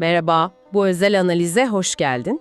Merhaba, bu özel analize hoş geldin.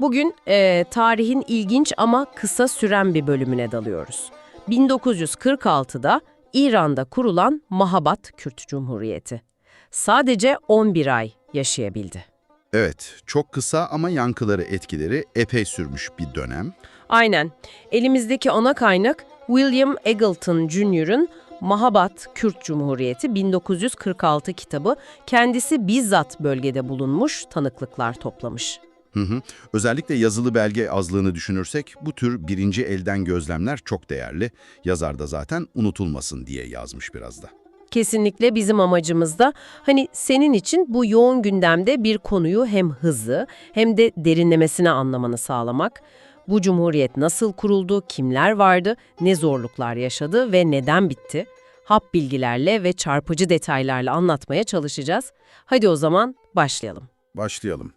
Bugün e, tarihin ilginç ama kısa süren bir bölümüne dalıyoruz. 1946'da İran'da kurulan Mahabat Kürt Cumhuriyeti. Sadece 11 ay yaşayabildi. Evet, çok kısa ama yankıları etkileri epey sürmüş bir dönem. Aynen. Elimizdeki ana kaynak William Eggleton Jr.'ın Mahabat Kürt Cumhuriyeti 1946 kitabı. Kendisi bizzat bölgede bulunmuş, tanıklıklar toplamış. Hı hı. Özellikle yazılı belge azlığını düşünürsek bu tür birinci elden gözlemler çok değerli. Yazar da zaten unutulmasın diye yazmış biraz da. Kesinlikle bizim amacımız da hani senin için bu yoğun gündemde bir konuyu hem hızlı hem de derinlemesine anlamanı sağlamak. Bu cumhuriyet nasıl kuruldu, kimler vardı, ne zorluklar yaşadı ve neden bitti? Hap bilgilerle ve çarpıcı detaylarla anlatmaya çalışacağız. Hadi o zaman başlayalım. Başlayalım.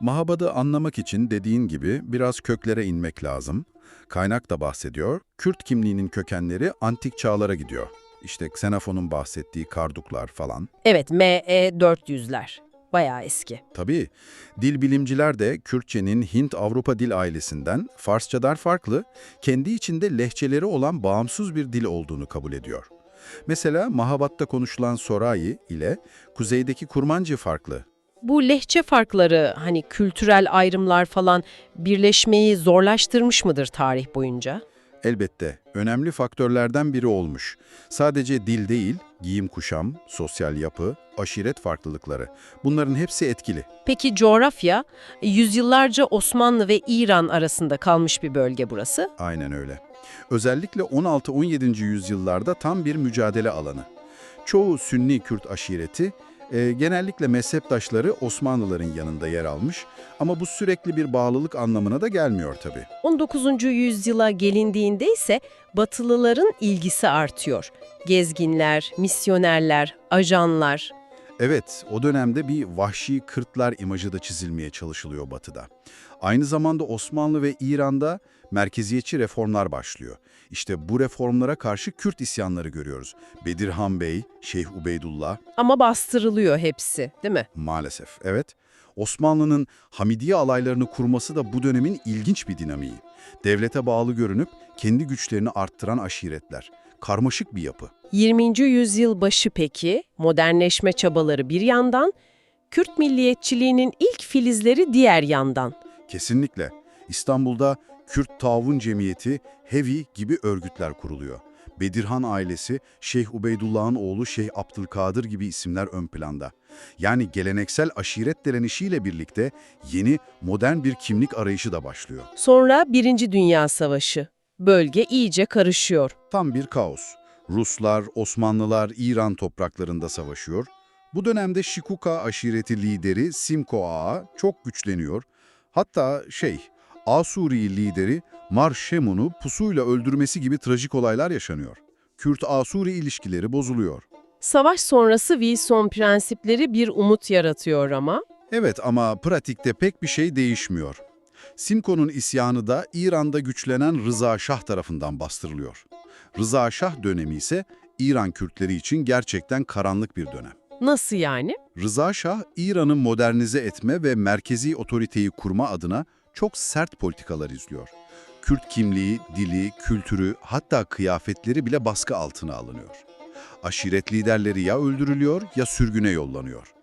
Mahabad'ı anlamak için dediğin gibi biraz köklere inmek lazım. Kaynak da bahsediyor. Kürt kimliğinin kökenleri antik çağlara gidiyor. İşte Xenofon'un bahsettiği karduklar falan. Evet, ME 400'ler. Bayağı eski. Tabii, dil bilimciler de Kürtçenin Hint-Avrupa dil ailesinden Farsçadan farklı, kendi içinde lehçeleri olan bağımsız bir dil olduğunu kabul ediyor. Mesela Mahabat'ta konuşulan Sorayi ile kuzeydeki Kurmancı farklı. Bu lehçe farkları hani kültürel ayrımlar falan birleşmeyi zorlaştırmış mıdır tarih boyunca? Elbette önemli faktörlerden biri olmuş. Sadece dil değil, giyim kuşam, sosyal yapı, aşiret farklılıkları. Bunların hepsi etkili. Peki coğrafya, yüzyıllarca Osmanlı ve İran arasında kalmış bir bölge burası. Aynen öyle. Özellikle 16-17. yüzyıllarda tam bir mücadele alanı. Çoğu Sünni Kürt aşireti e, genellikle mezheptaşları Osmanlıların yanında yer almış ama bu sürekli bir bağlılık anlamına da gelmiyor tabii. 19. yüzyıla gelindiğinde ise Batılıların ilgisi artıyor. Gezginler, misyonerler, ajanlar. Evet, o dönemde bir vahşi Kırtlar imajı da çizilmeye çalışılıyor Batı'da. Aynı zamanda Osmanlı ve İran'da merkeziyetçi reformlar başlıyor. İşte bu reformlara karşı Kürt isyanları görüyoruz. Bedirhan Bey, Şeyh Ubeydullah, Ama bastırılıyor hepsi, değil mi? maalesef, evet. Osmanlı'nın Hamidiye alaylarını kurması da bu dönemin ilginç bir dinamiği. Devlete bağlı görünüp kendi güçlerini arttıran aşiretler. Karmaşık bir yapı. 20. yüzyıl başı peki, modernleşme çabaları bir yandan, Kürt milliyetçiliğinin ilk filizleri diğer yandan. Kesinlikle. İstanbul'da Kürt Tavun Cemiyeti, Hevi gibi örgütler kuruluyor. Bedirhan ailesi, Şeyh Ubeydullah'ın oğlu Şeyh Abdülkadir gibi isimler ön planda. Yani geleneksel aşiret direnişiyle birlikte yeni, modern bir kimlik arayışı da başlıyor. Sonra Birinci Dünya Savaşı. Bölge iyice karışıyor. Tam bir kaos. Ruslar, Osmanlılar İran topraklarında savaşıyor. Bu dönemde Şikuka aşireti lideri Simko Ağa çok güçleniyor. Hatta şey, Asuri lideri Mar Shemun'u pusuyla öldürmesi gibi trajik olaylar yaşanıyor. Kürt-Asuri ilişkileri bozuluyor. Savaş sonrası Wilson prensipleri bir umut yaratıyor ama Evet ama pratikte pek bir şey değişmiyor. Simko'nun isyanı da İran'da güçlenen Rıza Şah tarafından bastırılıyor. Rıza Şah dönemi ise İran Kürtleri için gerçekten karanlık bir dönem. nasıl yani? Rıza Şah, İran'ı modernize etme ve merkezi otoriteyi kurma adına çok sert politikalar izliyor. Kürt kimliği, dili, kültürü, hatta kıyafetleri bile baskı altına alınıyor. Aşiret liderleri ya öldürülüyor ya sürgüne yollanıyor.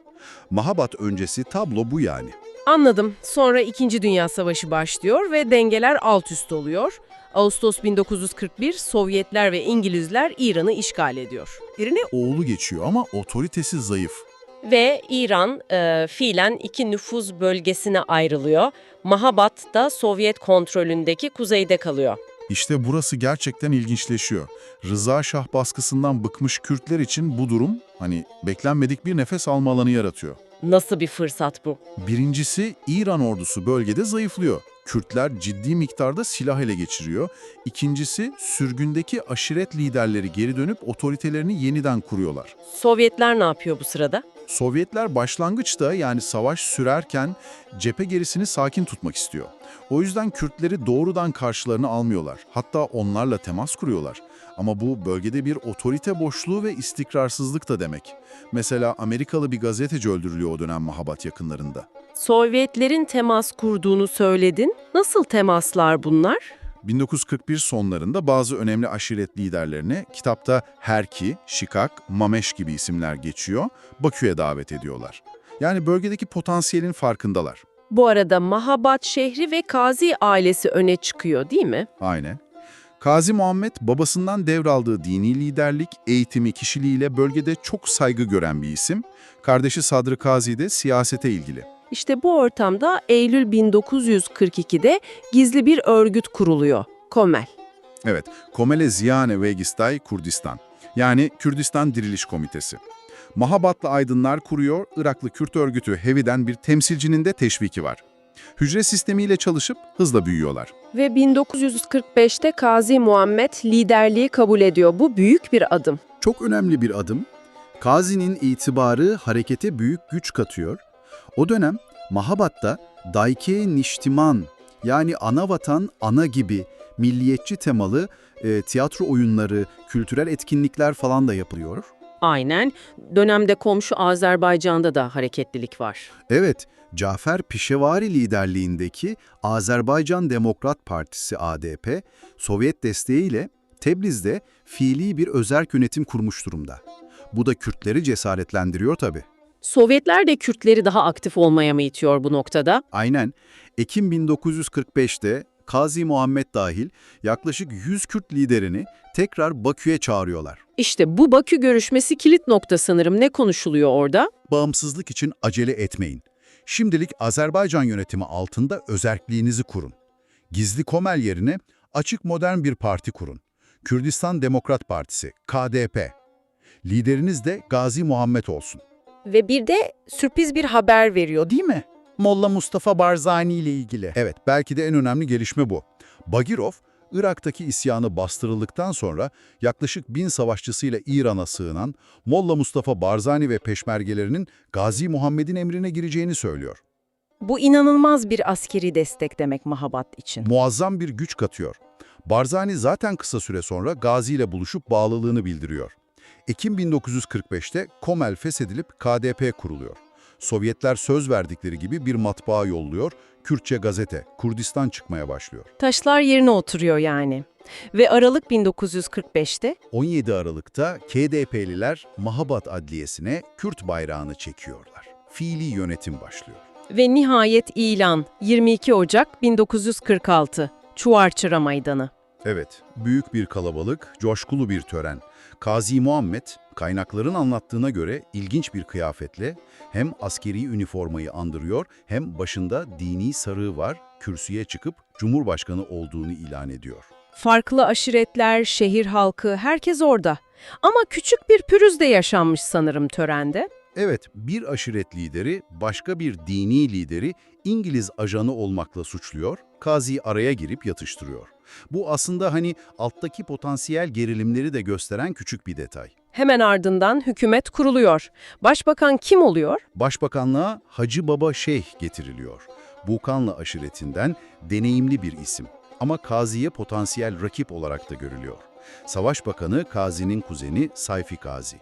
Mahabat öncesi tablo bu yani. Anladım. Sonra İkinci Dünya Savaşı başlıyor ve dengeler alt üst oluyor. Ağustos 1941 Sovyetler ve İngilizler İran'ı işgal ediyor. Yerine oğlu geçiyor ama otoritesi zayıf. Ve İran e, fiilen iki nüfuz bölgesine ayrılıyor. Mahabat da Sovyet kontrolündeki kuzeyde kalıyor. İşte burası gerçekten ilginçleşiyor. Rıza Şah baskısından bıkmış Kürtler için bu durum hani beklenmedik bir nefes alma alanı yaratıyor. Nasıl bir fırsat bu? Birincisi İran ordusu bölgede zayıflıyor. Kürtler ciddi miktarda silah ele geçiriyor. İkincisi sürgündeki aşiret liderleri geri dönüp otoritelerini yeniden kuruyorlar. Sovyetler ne yapıyor bu sırada? Sovyetler başlangıçta yani savaş sürerken cephe gerisini sakin tutmak istiyor. O yüzden Kürtleri doğrudan karşılarına almıyorlar. Hatta onlarla temas kuruyorlar. Ama bu bölgede bir otorite boşluğu ve istikrarsızlık da demek. Mesela Amerikalı bir gazeteci öldürülüyor o dönem Mahabat yakınlarında. Sovyetlerin temas kurduğunu söyledin. Nasıl temaslar bunlar? 1941 sonlarında bazı önemli aşiret liderlerini kitapta Herki, Şikak, Mameş gibi isimler geçiyor, Bakü'ye davet ediyorlar. Yani bölgedeki potansiyelin farkındalar. Bu arada Mahabat şehri ve Kazi ailesi öne çıkıyor değil mi? Aynen. Kazi Muhammed babasından devraldığı dini liderlik, eğitimi, kişiliğiyle bölgede çok saygı gören bir isim. Kardeşi Sadrı Kazi de siyasete ilgili. İşte bu ortamda Eylül 1942'de gizli bir örgüt kuruluyor. Komel. Evet, Komele Ziyane Vegistay Kurdistan. Yani Kürdistan Diriliş Komitesi. Mahabatlı aydınlar kuruyor, Iraklı Kürt örgütü Hevi'den bir temsilcinin de teşviki var. Hücre sistemiyle çalışıp hızla büyüyorlar. Ve 1945'te Kazi Muhammed liderliği kabul ediyor. Bu büyük bir adım. Çok önemli bir adım. Kazi'nin itibarı harekete büyük güç katıyor. O dönem Mahabat'ta Daike Niştiman yani ana vatan, ana gibi milliyetçi temalı e, tiyatro oyunları, kültürel etkinlikler falan da yapılıyor. Aynen. Dönemde komşu Azerbaycan'da da hareketlilik var. Evet, Cafer Pişevari liderliğindeki Azerbaycan Demokrat Partisi ADP, Sovyet desteğiyle Tebriz'de fiili bir özerk yönetim kurmuş durumda. Bu da Kürtleri cesaretlendiriyor tabii. Sovyetler de Kürtleri daha aktif olmaya mı itiyor bu noktada? Aynen. Ekim 1945'te Kazi Muhammed dahil yaklaşık 100 Kürt liderini tekrar Bakü'ye çağırıyorlar. İşte bu Bakü görüşmesi kilit nokta sanırım. Ne konuşuluyor orada? Bağımsızlık için acele etmeyin. Şimdilik Azerbaycan yönetimi altında özerkliğinizi kurun. Gizli Komel yerine açık modern bir parti kurun. Kürdistan Demokrat Partisi, KDP. Lideriniz de Gazi Muhammed olsun. Ve bir de sürpriz bir haber veriyor. Değil mi? Molla Mustafa Barzani ile ilgili. Evet, belki de en önemli gelişme bu. Bagirov, Irak'taki isyanı bastırıldıktan sonra yaklaşık bin savaşçısıyla İran'a sığınan Molla Mustafa Barzani ve peşmergelerinin Gazi Muhammed'in emrine gireceğini söylüyor. Bu inanılmaz bir askeri destek demek Mahabat için. Muazzam bir güç katıyor. Barzani zaten kısa süre sonra Gazi ile buluşup bağlılığını bildiriyor. Ekim 1945'te Komel feshedilip KDP kuruluyor. Sovyetler söz verdikleri gibi bir matbaa yolluyor, Kürtçe gazete, Kurdistan çıkmaya başlıyor. Taşlar yerine oturuyor yani. Ve Aralık 1945'te 17 Aralık'ta KDP'liler Mahabat Adliyesi'ne Kürt bayrağını çekiyorlar. Fiili yönetim başlıyor. ve nihayet ilan 22 Ocak 1946 Çuvarçıra Meydanı. Evet, büyük bir kalabalık, coşkulu bir tören. Kazi Muhammed, kaynakların anlattığına göre ilginç bir kıyafetle hem askeri üniformayı andırıyor hem başında dini sarığı var, kürsüye çıkıp Cumhurbaşkanı olduğunu ilan ediyor. Farklı aşiretler, şehir halkı, herkes orada. Ama küçük bir pürüz de yaşanmış sanırım törende. Evet, bir aşiret lideri başka bir dini lideri İngiliz ajanı olmakla suçluyor, Kazi araya girip yatıştırıyor. Bu aslında hani alttaki potansiyel gerilimleri de gösteren küçük bir detay. Hemen ardından hükümet kuruluyor. Başbakan kim oluyor? Başbakanlığa Hacı Baba Şeyh getiriliyor. Bukanlı aşiretinden deneyimli bir isim ama Kazi'ye potansiyel rakip olarak da görülüyor. Savaş Bakanı Kazi'nin kuzeni Sayfi Kazi.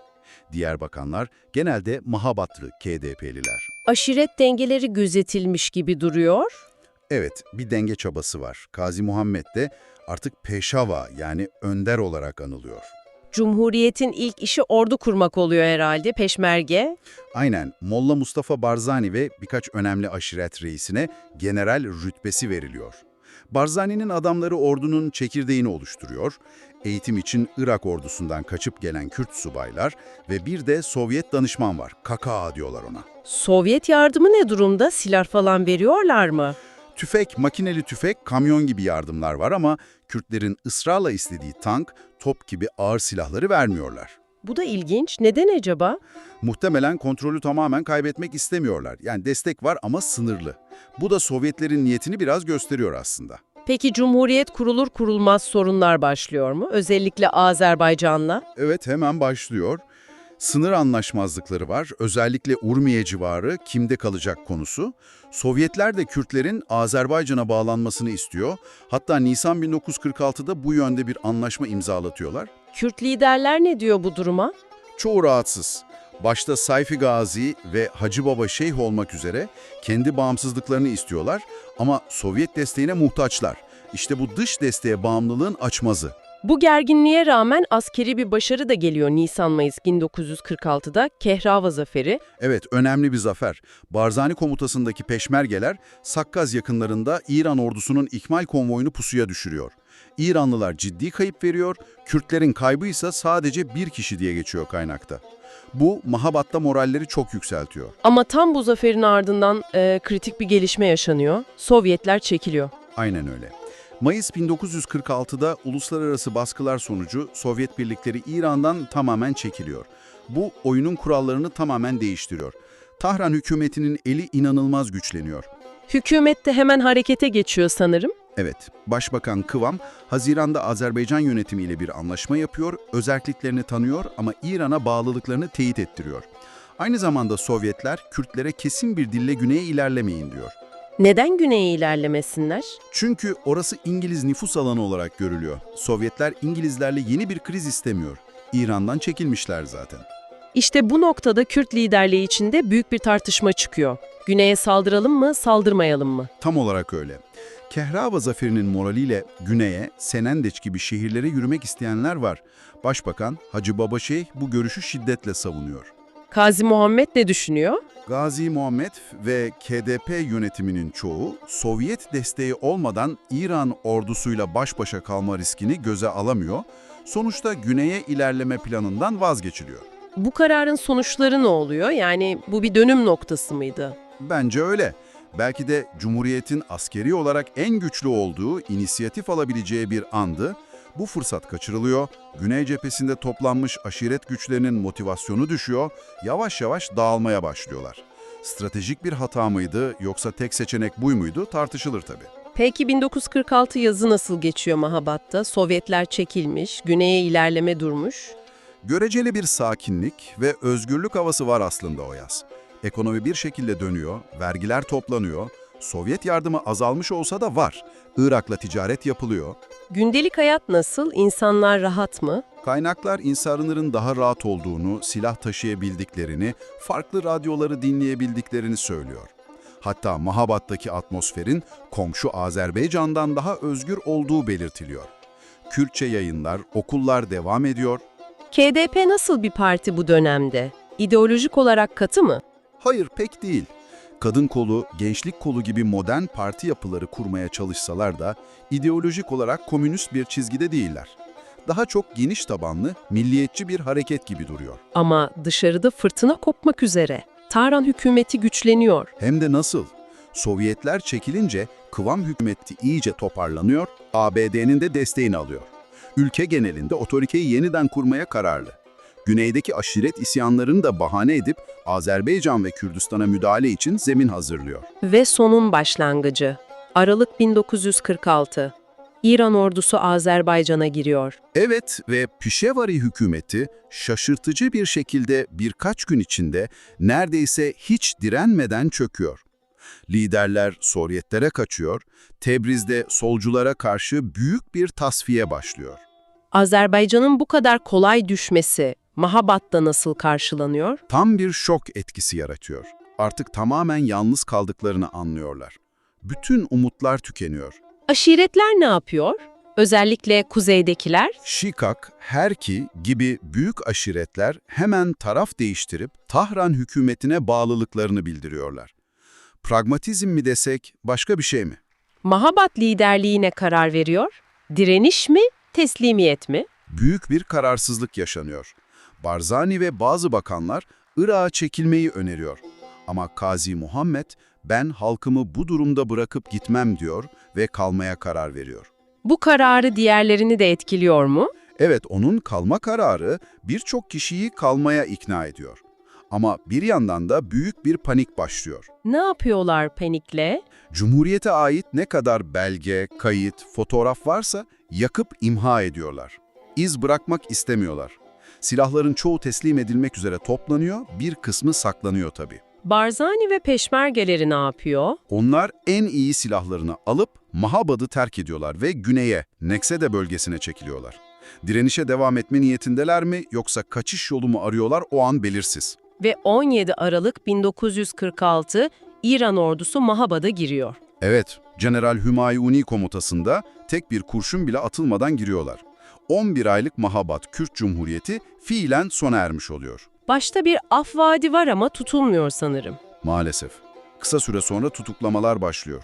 Diğer bakanlar genelde Mahabatlı KDP'liler. Aşiret dengeleri gözetilmiş gibi duruyor. Evet, bir denge çabası var. Kazi Muhammed de artık Peşava yani önder olarak anılıyor. Cumhuriyetin ilk işi ordu kurmak oluyor herhalde, peşmerge. Aynen, Molla Mustafa Barzani ve birkaç önemli aşiret reisine general rütbesi veriliyor. Barzani'nin adamları ordunun çekirdeğini oluşturuyor. Eğitim için Irak ordusundan kaçıp gelen Kürt subaylar ve bir de Sovyet danışman var. Kaka diyorlar ona. Sovyet yardımı ne durumda? Silah falan veriyorlar mı? Tüfek, makineli tüfek, kamyon gibi yardımlar var ama Kürtlerin ısrarla istediği tank, top gibi ağır silahları vermiyorlar. Bu da ilginç. Neden acaba? Muhtemelen kontrolü tamamen kaybetmek istemiyorlar. Yani destek var ama sınırlı. Bu da Sovyetlerin niyetini biraz gösteriyor aslında. Peki Cumhuriyet kurulur kurulmaz sorunlar başlıyor mu? Özellikle Azerbaycan'la. Evet hemen başlıyor. Sınır anlaşmazlıkları var, özellikle Urmiye civarı kimde kalacak konusu. Sovyetler de Kürtlerin Azerbaycan'a bağlanmasını istiyor. Hatta Nisan 1946'da bu yönde bir anlaşma imzalatıyorlar. Kürt liderler ne diyor bu duruma? Çoğu rahatsız. Başta Sayfi Gazi ve Hacı Baba Şeyh olmak üzere kendi bağımsızlıklarını istiyorlar ama Sovyet desteğine muhtaçlar. İşte bu dış desteğe bağımlılığın açmazı. Bu gerginliğe rağmen askeri bir başarı da geliyor Nisan-Mayıs 1946'da Kehrava Zaferi. Evet, önemli bir zafer. Barzani komutasındaki peşmergeler Sakkaz yakınlarında İran ordusunun ikmal konvoyunu pusuya düşürüyor. İranlılar ciddi kayıp veriyor, Kürtlerin kaybı ise sadece bir kişi diye geçiyor kaynakta. Bu Mahabat'ta moralleri çok yükseltiyor. Ama tam bu zaferin ardından e, kritik bir gelişme yaşanıyor. Sovyetler çekiliyor. Aynen öyle. Mayıs 1946'da uluslararası baskılar sonucu Sovyet birlikleri İran'dan tamamen çekiliyor. Bu oyunun kurallarını tamamen değiştiriyor. Tahran hükümetinin eli inanılmaz güçleniyor. Hükümet de hemen harekete geçiyor sanırım. Evet, Başbakan Kıvam, Haziran'da Azerbaycan yönetimiyle bir anlaşma yapıyor, özelliklerini tanıyor ama İran'a bağlılıklarını teyit ettiriyor. Aynı zamanda Sovyetler, Kürtlere kesin bir dille güneye ilerlemeyin diyor. Neden güneye ilerlemesinler? Çünkü orası İngiliz nüfus alanı olarak görülüyor. Sovyetler İngilizlerle yeni bir kriz istemiyor. İran'dan çekilmişler zaten. İşte bu noktada Kürt liderliği içinde büyük bir tartışma çıkıyor. Güneye saldıralım mı, saldırmayalım mı? Tam olarak öyle. Kehrava zaferinin moraliyle güneye, Senendeç gibi şehirlere yürümek isteyenler var. Başbakan Hacı Baba Şeyh bu görüşü şiddetle savunuyor. Kazi Muhammed ne düşünüyor? Gazi Muhammed ve KDP yönetiminin çoğu Sovyet desteği olmadan İran ordusuyla baş başa kalma riskini göze alamıyor. Sonuçta güneye ilerleme planından vazgeçiliyor. Bu kararın sonuçları ne oluyor? Yani bu bir dönüm noktası mıydı? Bence öyle. Belki de Cumhuriyet'in askeri olarak en güçlü olduğu, inisiyatif alabileceği bir andı. Bu fırsat kaçırılıyor, Güney cephesinde toplanmış aşiret güçlerinin motivasyonu düşüyor, yavaş yavaş dağılmaya başlıyorlar. Stratejik bir hata mıydı yoksa tek seçenek buy muydu tartışılır tabii. Peki 1946 yazı nasıl geçiyor Mahabat'ta? Sovyetler çekilmiş, güneye ilerleme durmuş. Göreceli bir sakinlik ve özgürlük havası var aslında o yaz. Ekonomi bir şekilde dönüyor, vergiler toplanıyor, Sovyet yardımı azalmış olsa da var. Irak'la ticaret yapılıyor. Gündelik hayat nasıl? İnsanlar rahat mı? Kaynaklar insanların daha rahat olduğunu, silah taşıyabildiklerini, farklı radyoları dinleyebildiklerini söylüyor. Hatta Mahabat'taki atmosferin komşu Azerbaycan'dan daha özgür olduğu belirtiliyor. Kürtçe yayınlar, okullar devam ediyor. KDP nasıl bir parti bu dönemde? İdeolojik olarak katı mı? Hayır pek değil. Kadın kolu, gençlik kolu gibi modern parti yapıları kurmaya çalışsalar da ideolojik olarak komünist bir çizgide değiller. Daha çok geniş tabanlı, milliyetçi bir hareket gibi duruyor. Ama dışarıda fırtına kopmak üzere. Tahran hükümeti güçleniyor. Hem de nasıl? Sovyetler çekilince kıvam hükümeti iyice toparlanıyor, ABD'nin de desteğini alıyor. Ülke genelinde otoriteyi yeniden kurmaya kararlı. Güneydeki aşiret isyanlarını da bahane edip Azerbaycan ve Kürdistan'a müdahale için zemin hazırlıyor. Ve sonun başlangıcı. Aralık 1946. İran ordusu Azerbaycan'a giriyor. Evet ve Pişevari hükümeti şaşırtıcı bir şekilde birkaç gün içinde neredeyse hiç direnmeden çöküyor. Liderler Sovyetlere kaçıyor, Tebriz'de solculara karşı büyük bir tasfiye başlıyor. Azerbaycan'ın bu kadar kolay düşmesi Mahabat'ta nasıl karşılanıyor? Tam bir şok etkisi yaratıyor. Artık tamamen yalnız kaldıklarını anlıyorlar. Bütün umutlar tükeniyor. Aşiretler ne yapıyor? Özellikle kuzeydekiler? Şikak, Herki gibi büyük aşiretler hemen taraf değiştirip Tahran hükümetine bağlılıklarını bildiriyorlar. Pragmatizm mi desek, başka bir şey mi? Mahabat liderliğine karar veriyor. Direniş mi, teslimiyet mi? Büyük bir kararsızlık yaşanıyor. Barzani ve bazı bakanlar Irak'a çekilmeyi öneriyor. Ama Kazi Muhammed, ben halkımı bu durumda bırakıp gitmem diyor ve kalmaya karar veriyor. Bu kararı diğerlerini de etkiliyor mu? Evet, onun kalma kararı birçok kişiyi kalmaya ikna ediyor. Ama bir yandan da büyük bir panik başlıyor. Ne yapıyorlar panikle? Cumhuriyete ait ne kadar belge, kayıt, fotoğraf varsa yakıp imha ediyorlar. İz bırakmak istemiyorlar. Silahların çoğu teslim edilmek üzere toplanıyor, bir kısmı saklanıyor tabii. Barzani ve peşmergeleri ne yapıyor? Onlar en iyi silahlarını alıp Mahabad'ı terk ediyorlar ve güneye, Neksede bölgesine çekiliyorlar. Direnişe devam etme niyetindeler mi yoksa kaçış yolu mu arıyorlar o an belirsiz. Ve 17 Aralık 1946 İran ordusu Mahabad'a giriyor. Evet, General Hümayuni komutasında tek bir kurşun bile atılmadan giriyorlar. 11 aylık Mahabad Kürt Cumhuriyeti fiilen sona ermiş oluyor. Başta bir af vaadi var ama tutulmuyor sanırım. Maalesef. Kısa süre sonra tutuklamalar başlıyor.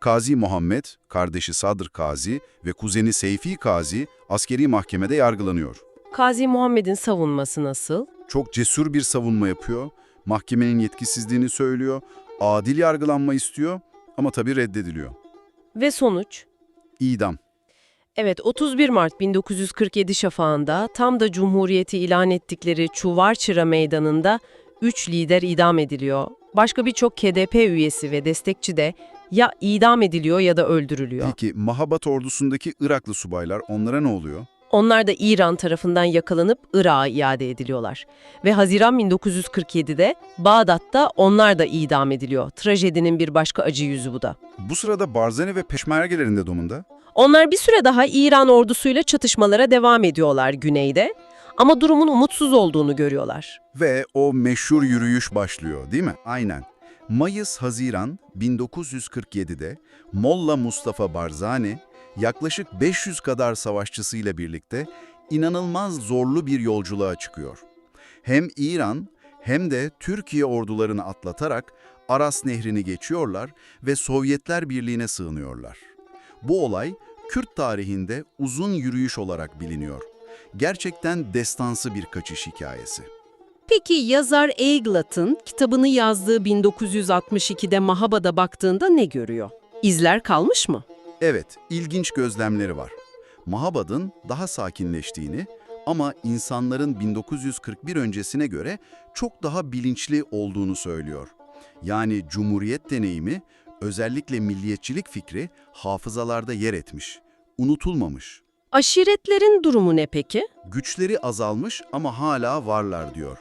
Kazi Muhammed, kardeşi Sadr Kazi ve kuzeni Seyfi Kazi askeri mahkemede yargılanıyor. Kazi Muhammed'in savunması nasıl? Çok cesur bir savunma yapıyor, mahkemenin yetkisizliğini söylüyor, adil yargılanma istiyor ama tabii reddediliyor. Ve sonuç? İdam. Evet, 31 Mart 1947 şafağında tam da Cumhuriyeti ilan ettikleri Çuvarçıra Meydanı'nda 3 lider idam ediliyor. Başka birçok KDP üyesi ve destekçi de ya idam ediliyor ya da öldürülüyor. Peki Mahabat ordusundaki Iraklı subaylar onlara ne oluyor? Onlar da İran tarafından yakalanıp Irak'a iade ediliyorlar. Ve Haziran 1947'de Bağdat'ta onlar da idam ediliyor. Trajedinin bir başka acı yüzü bu da. Bu sırada Barzani ve Peşmergelerin de domunda. Onlar bir süre daha İran ordusuyla çatışmalara devam ediyorlar güneyde. Ama durumun umutsuz olduğunu görüyorlar. Ve o meşhur yürüyüş başlıyor değil mi? Aynen. Mayıs-Haziran 1947'de Molla Mustafa Barzani yaklaşık 500 kadar savaşçısıyla birlikte inanılmaz zorlu bir yolculuğa çıkıyor. Hem İran hem de Türkiye ordularını atlatarak Aras Nehri'ni geçiyorlar ve Sovyetler Birliği'ne sığınıyorlar. Bu olay Kürt tarihinde uzun yürüyüş olarak biliniyor. Gerçekten destansı bir kaçış hikayesi. Peki yazar Eiglat'ın kitabını yazdığı 1962'de Mahabad'a baktığında ne görüyor? İzler kalmış mı? Evet, ilginç gözlemleri var. Mahabad'ın daha sakinleştiğini ama insanların 1941 öncesine göre çok daha bilinçli olduğunu söylüyor. Yani cumhuriyet deneyimi, özellikle milliyetçilik fikri hafızalarda yer etmiş, unutulmamış. Aşiretlerin durumu ne peki? Güçleri azalmış ama hala varlar diyor.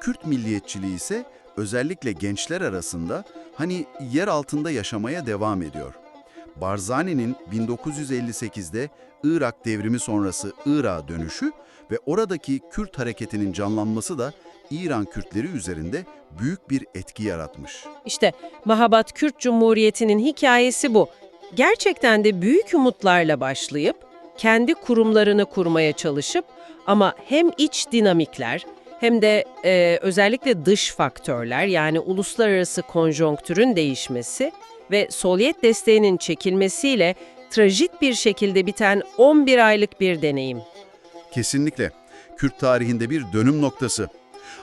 Kürt milliyetçiliği ise özellikle gençler arasında hani yer altında yaşamaya devam ediyor. Barzani'nin 1958'de Irak devrimi sonrası Irak'a dönüşü ve oradaki Kürt hareketinin canlanması da İran Kürtleri üzerinde büyük bir etki yaratmış. İşte Mahabat Kürt Cumhuriyeti'nin hikayesi bu. Gerçekten de büyük umutlarla başlayıp, kendi kurumlarını kurmaya çalışıp ama hem iç dinamikler hem de e, özellikle dış faktörler yani uluslararası konjonktürün değişmesi ve Sovyet desteğinin çekilmesiyle trajik bir şekilde biten 11 aylık bir deneyim. Kesinlikle. Kürt tarihinde bir dönüm noktası.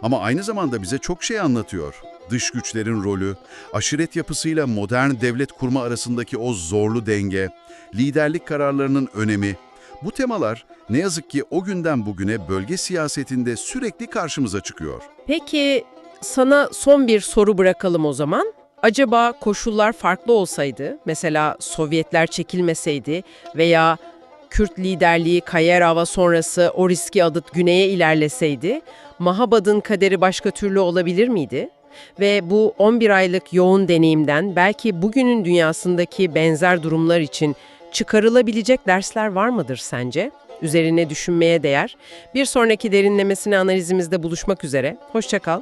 Ama aynı zamanda bize çok şey anlatıyor. Dış güçlerin rolü, aşiret yapısıyla modern devlet kurma arasındaki o zorlu denge, liderlik kararlarının önemi. Bu temalar ne yazık ki o günden bugüne bölge siyasetinde sürekli karşımıza çıkıyor. Peki sana son bir soru bırakalım o zaman. Acaba koşullar farklı olsaydı, mesela Sovyetler çekilmeseydi veya Kürt liderliği Kayerava sonrası o riski adıp güneye ilerleseydi, Mahabad'ın kaderi başka türlü olabilir miydi? Ve bu 11 aylık yoğun deneyimden belki bugünün dünyasındaki benzer durumlar için çıkarılabilecek dersler var mıdır sence? Üzerine düşünmeye değer. Bir sonraki derinlemesine analizimizde buluşmak üzere. Hoşçakal.